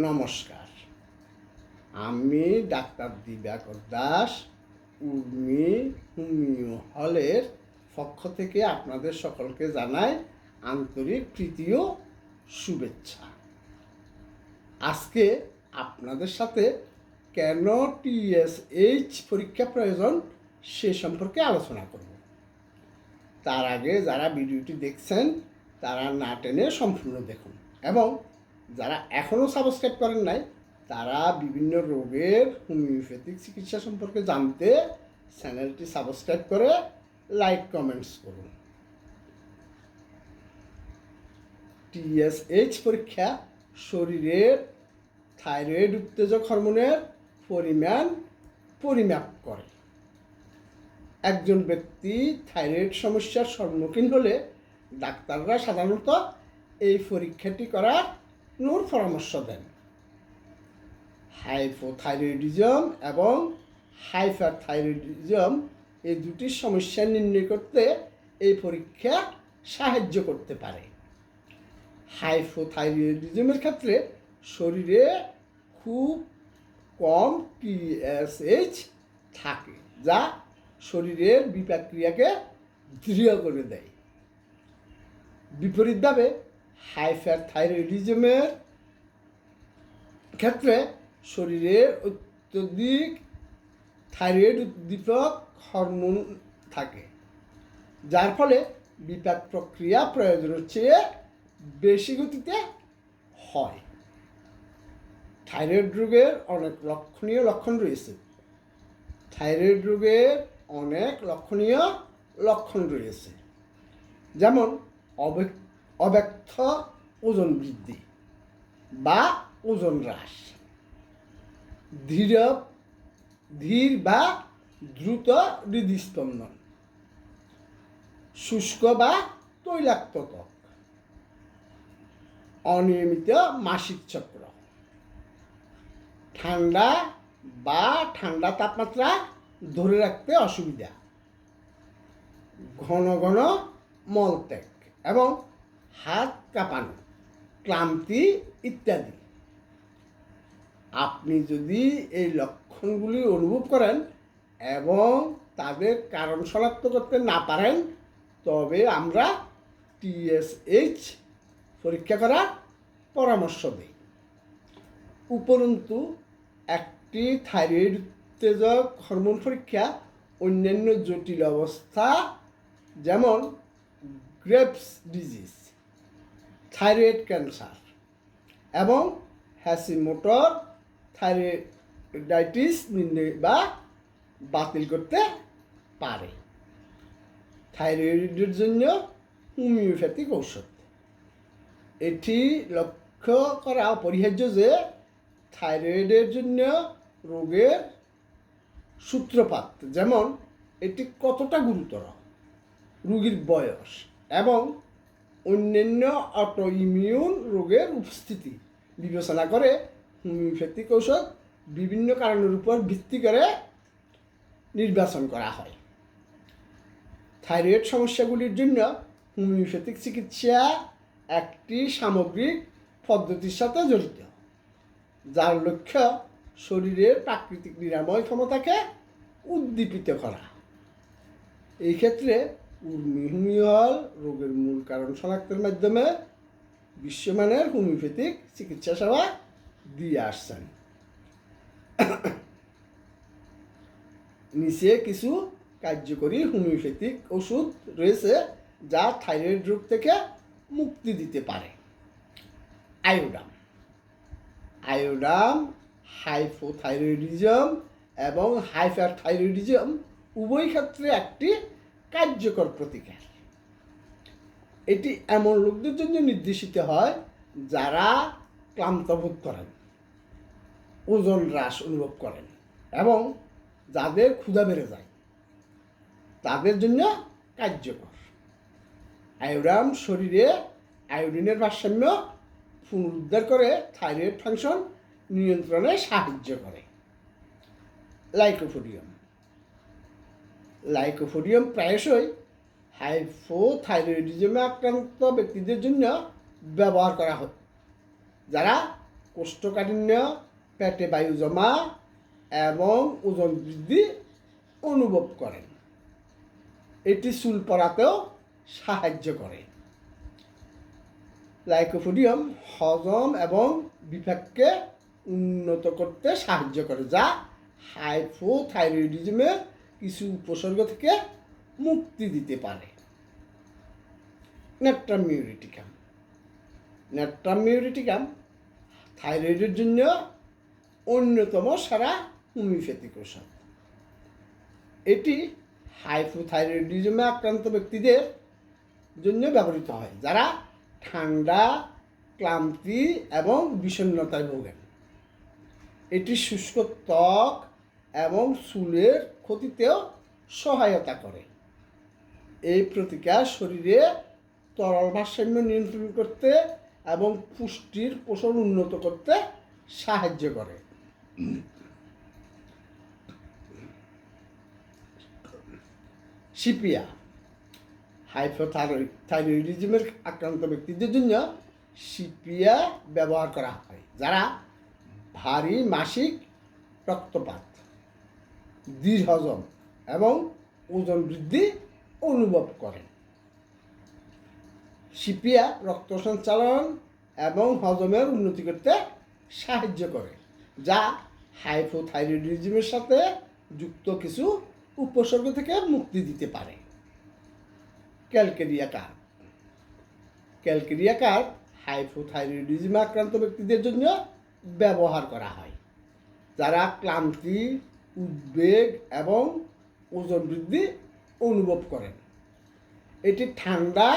নমস্কার। আমি doctor Dibakar Das, Urmi homeo হলের পক্ষ থেকে আপনাদের সকলকে জানাই আন্তরিক ও শুভেচ্ছা। আজকে আপনাদের সাথে কেন টিএসএইচ পরীক্ষা প্রয়োজন সে সম্পর্কে আলোচনা করব। তার আগে যারা ভিডিওটি দেখছেন, তারা না টেনে সম্পূর্ণ দেখুন এবং যারা এখনও সাবস্ক্রাইব করেন নাই, তারা বিভিন্ন রোগের হোমিওপ্যাথিক চিকিৎসা সম্পর্কে জানতে চ্যানেলটি সাবস্ক্রাইব করে লাইক কমেন্টস করুন। টিএসএইচ পরীক্ষা শরীরের থাইরয়েড উত্তেজক হরমোনের পরিমাণ পরিমাপ করে। একজন ব্যক্তি থাইরয়েড সমস্যার সম্মুখীন হলে ডাক্তাররা সাধারণত এই পরীক্ষাটি করার নূর পরামর্শ দেন। হাইপোথাইরয়েডিজম এবং হাইপারথাইরয়েডিজম এই দুটি সমস্যা নির্ণয় করতে এই পরীক্ষা সাহায্য করতে পারে। হাইপোথাইরয়েডিজমের ক্ষেত্রে শরীরে খুব কম টিএসএইচ থাকে, যা শরীরের বিপাক ক্রিয়াকে দৃঢ় করে দেয়। বিপরীতভাবে হাইপার থাইরয়েডিজমের ক্ষেত্রে শরীরের অত্যধিক থাইরয়েড উদ্দীপক হরমোন থাকে, যার ফলে বিপাক প্রক্রিয়া প্রয়োজনের চেয়ে বেশি গতিতে হয়। থাইরয়েড রোগের অনেক লক্ষণীয় লক্ষণ রয়েছে। থাইরয়েড রোগের অনেক লক্ষণীয় লক্ষণ রয়েছে। যেমন অব্যক- অব্যক্ত ওজন বৃদ্ধি বা ওজন হ্রাস। ধীর ধীর বা দ্রুত হৃদস্পন্দন। শুষ্ক বা তৈলাক্ত ত্বক অনিয়মিত মাসিক চক্র। ঠান্ডা বা ঠান্ডা তাপমাত্রা ধরে রাখতে অসুবিধা। ঘন ঘন মলত্যাগ এবং হাত কাঁপানো, ক্লান্তি ইত্যাদি। আপনি যদি এই লক্ষণগুলি অনুভব করেন এবং তাদের কারণ শনাক্ত করতে না পারেন, তবে আমরা টিএসএইচ পরীক্ষা করার পরামর্শ দিই। উপরন্তু, একটি থাইরয়েড উত্তেজক হরমোন পরীক্ষা অন্যান্য জটিল অবস্থা, যেমন গ্রেপস ডিজিজ। থাইরয়েড ক্যান্সার এবং হ্যাসিমোটর থাইরয়েডাইটিস নির্ণয় বা বাতিল করতে পারে। থাইরয়েডের জন্য হোমিওপ্যাথিক ঔষধ। এটি লক্ষ্য করা অপরিহার্য যে থাইরয়েডের জন্য রোগের সূত্রপাত যেমন এটি কতটা গুরুতর, রোগীর বয়স এবং অন্যান্য অটো ইমিউন রোগের উপস্থিতি। বিবেচনা করে হোমিওপ্যাথিক ঔষধ বিভিন্ন কারণের উপর ভিত্তি করে নির্বাচন করা হয়। থাইরয়েড সমস্যাগুলির জন্য হোমিওপ্যাথিক চিকিৎসা একটি সামগ্রিক পদ্ধতির সাথে জড়িত, যার লক্ষ্য শরীরের প্রাকৃতিক নিরাময় ক্ষমতাকে উদ্দীপিত করা। এই ক্ষেত্রে উর্মি হোমিওল রোগের মূল কারণ শনাক্তের মাধ্যমে বিশ্বমানের হোমিওপ্যাথিক চিকিৎসা সেবা দিয়ে আসছেন। নিচে কিছু কার্যকরী হোমিওপ্যাথিক ওষুধ রয়েছে যা থাইরয়েড রোগ থেকে মুক্তি দিতে পারে। আয়োডাম। আয়োডাম, হাইপোথাইরয়েডিজম এবং হাইপারথাইরয়েডিজম উভয় ক্ষেত্রে একটি কার্যকর প্রতিকার। এটি এমন লোকদের জন্য নির্দেশিত হয় যারা ক্লান্ত বোধ করেন, ওজন হ্রাস অনুভব করেন এবং যাদের ক্ষুধা বেড়ে যায়, তাদের জন্য কার্যকর। আয়োডাম শরীরে আয়োডিনের ভারসাম্য পুনরুদ্ধার করে থাইরয়েড ফাংশন নিয়ন্ত্রণে সাহায্য করে। লাইকোফোডিয়াম। লাইকোফোডিয়াম প্রায়শই হাইপোথাইরয়েডিজমে আক্রান্ত ব্যক্তিদের জন্য ব্যবহার করা হয়, যারা কোষ্ঠকাঠিন্য, পেটে বায়ু জমা এবং ওজন বৃদ্ধি অনুভব করেন। এটি চুল পড়াতেও সাহায্য করে। লাইকোফোডিয়াম হজম এবং বিপাককে উন্নত করতে সাহায্য করে, যা হাইপোথাইরয়েডিজমের কিছু উপসর্গ থেকে মুক্তি দিতে পারে। নেট্রাম মিউরিটিকাম নেট্রাম মিউরিটিকাম থাইরয়েডের জন্য অন্যতম সারা হোমিওপ্যাথিক ওষুধ এটি হাইপোথাইরয়েডিজমে আক্রান্ত ব্যক্তিদের জন্য ব্যবহৃত হয়, যারা ঠান্ডা, ক্লান্তি এবং বিষণ্ণতায় ভোগেন। এটি শুষ্ক ত্বক এবং চুলের ক্ষতিতেও সহায়তা করে। এই প্রতিকার শরীরে তরল ভারসাম্য নিয়ন্ত্রণ করতে এবং পুষ্টির পোষণ উন্নত করতে সাহায্য করে। সিপিয়া হাইপোথাইরয়েডিজমের আক্রান্ত ব্যক্তিদের জন্য সিপিয়া ব্যবহার করা হয়, যারা ভারী মাসিক রক্তপাত দীর্ঘজম এবং ওজন বৃদ্ধি অনুভব করেন সিপিয়া রক্ত সঞ্চালন এবং হজমের উন্নতি করতে সাহায্য করে, যা হাইপোথাইরয়েডিজমের সাথে যুক্ত কিছু উপসর্গ থেকে মুক্তি দিতে পারে। ক্যালকেরিয়া কার্ভ ক্যালকেরিয়া কার্ভ হাইপোথাইরয়েডিজমে আক্রান্ত ব্যক্তিদের জন্য ব্যবহার করা হয়, যারা ক্লান্তি উদ্বেগ এবং ওজন বৃদ্ধি অনুভব করেন। এটি ঠান্ডা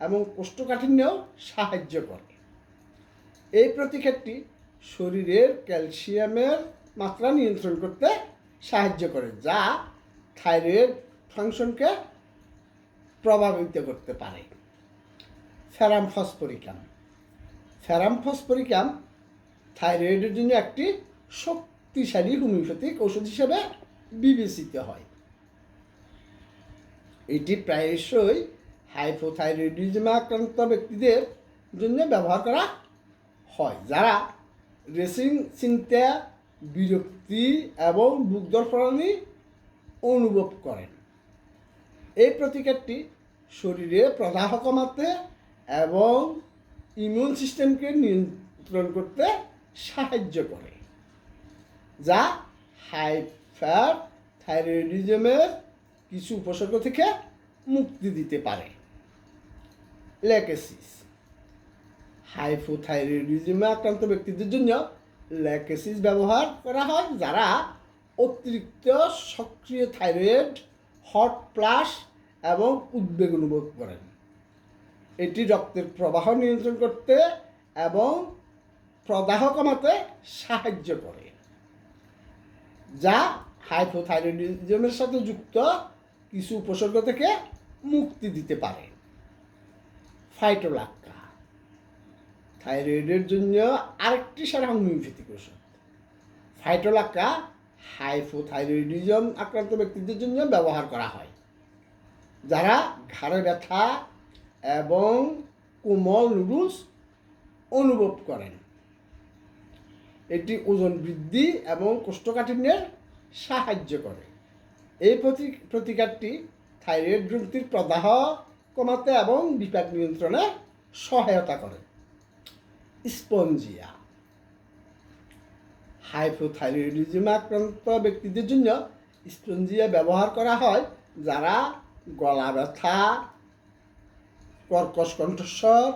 এবং কোষ্ঠকাঠিন্যও সাহায্য করে। এই প্রতিকারটি শরীরের ক্যালসিয়ামের মাত্রা নিয়ন্ত্রণ করতে সাহায্য করে, যা থাইরয়েড ফাংশনকে প্রভাবিত করতে পারে। ফেরাম ফসফরিকাম। ফেরাম ফসফরিকাম থাইরয়েডের জন্য একটি শক্তিশালী হোমিওপ্যাথিক ওষুধ হিসেবে বিবেচিত হয়। এটি প্রায়শই হাইপোথাইরয়েডিজমে আক্রান্ত ব্যক্তিদের জন্য ব্যবহার করা হয়, যারা রেসিং চিন্তা বিরক্তি এবং বুক দর্শনানি অনুভব করেন। এই প্রতিকারটি শরীরে প্রদাহ কমাতে এবং ইমিউন সিস্টেমকে নিয়ন্ত্রণ করতে সাহায্য করে। যা হাইপার থাইরয়েডিজমের কিছু উপসর্গ থেকে মুক্তি দিতে পারে। ল্যাকেসিস। হাইপোথাইরয়েডিজমে আক্রান্ত ব্যক্তিদের জন্য ল্যাকেসিস ব্যবহার করা হয় যারা অতিরিক্ত সক্রিয় থাইরয়েড, হট প্লাস এবং উদ্বেগ অনুভব করেন। এটি রক্তের প্রবাহ নিয়ন্ত্রণ করতে এবং প্রদাহ কমাতে সাহায্য করে। যা হাইপোথাইরয়েডিজমের সাথে যুক্ত কিছু উপসর্গ থেকে মুক্তি দিতে পারে। ফাইটোলাক্কা। থাইরয়েডের জন্য আরেকটি সারা ওষুধ ফাইটোলাক্কা হাইপোথাইরয়েডিজম আক্রান্ত ব্যক্তিদের জন্য ব্যবহার করা হয়, যারা ঘাড়ে ব্যথা এবং কোমল নুডলস অনুভব করেন। এটি ওজন বৃদ্ধি এবং কোষ্ঠকাঠিন্যের সাহায্য করে। এই প্রতি প্রতিকারটি থাইরয়েড গ্রন্থির প্রদাহ কমাতে এবং বিপাক নিয়ন্ত্রণে সহায়তা করে। স্পঞ্জিয়া। হাইপোথাইরয়েডিজমে আক্রান্ত ব্যক্তিদের জন্য স্পঞ্জিয়া ব্যবহার করা হয় যারা গলা ব্যথা, কর্কশ কণ্ঠস্বর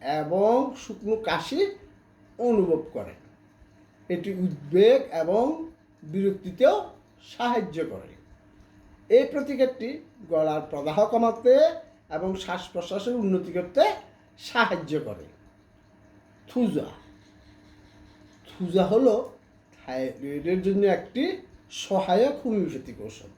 এবং শুকনো কাশি অনুভব করেন এটি উদ্বেগ এবং বিরক্তিতেও সাহায্য করে। এই প্রতিকারটি গলার প্রদাহ কমাতে এবং শ্বাস প্রশ্বাসের উন্নতি করতে সাহায্য করে। থুজা। থুজা হলো থাইরয়েডের জন্য একটি সহায়ক হোমিওপ্যাথিক ঔষধ।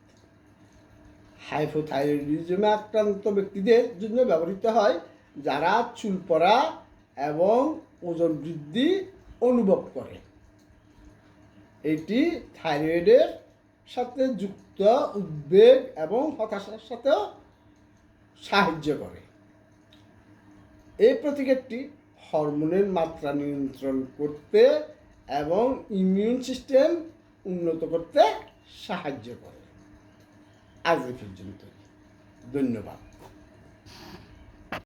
হাইপোথাইরয়েডিজমে আক্রান্ত ব্যক্তিদের জন্য ব্যবহৃত হয়, যারা চুল পড়া এবং ওজন বৃদ্ধি অনুভব করে। এটি থাইরয়েডের সাথে যুক্ত উদ্বেগ এবং হতাশার সাথেও সাহায্য করে। এই প্রতিকারটি হরমোনের মাত্রা নিয়ন্ত্রণ করতে এবং ইমিউন সিস্টেম উন্নত করতে সাহায্য করে। আজ পর্যন্ত ধন্যবাদ।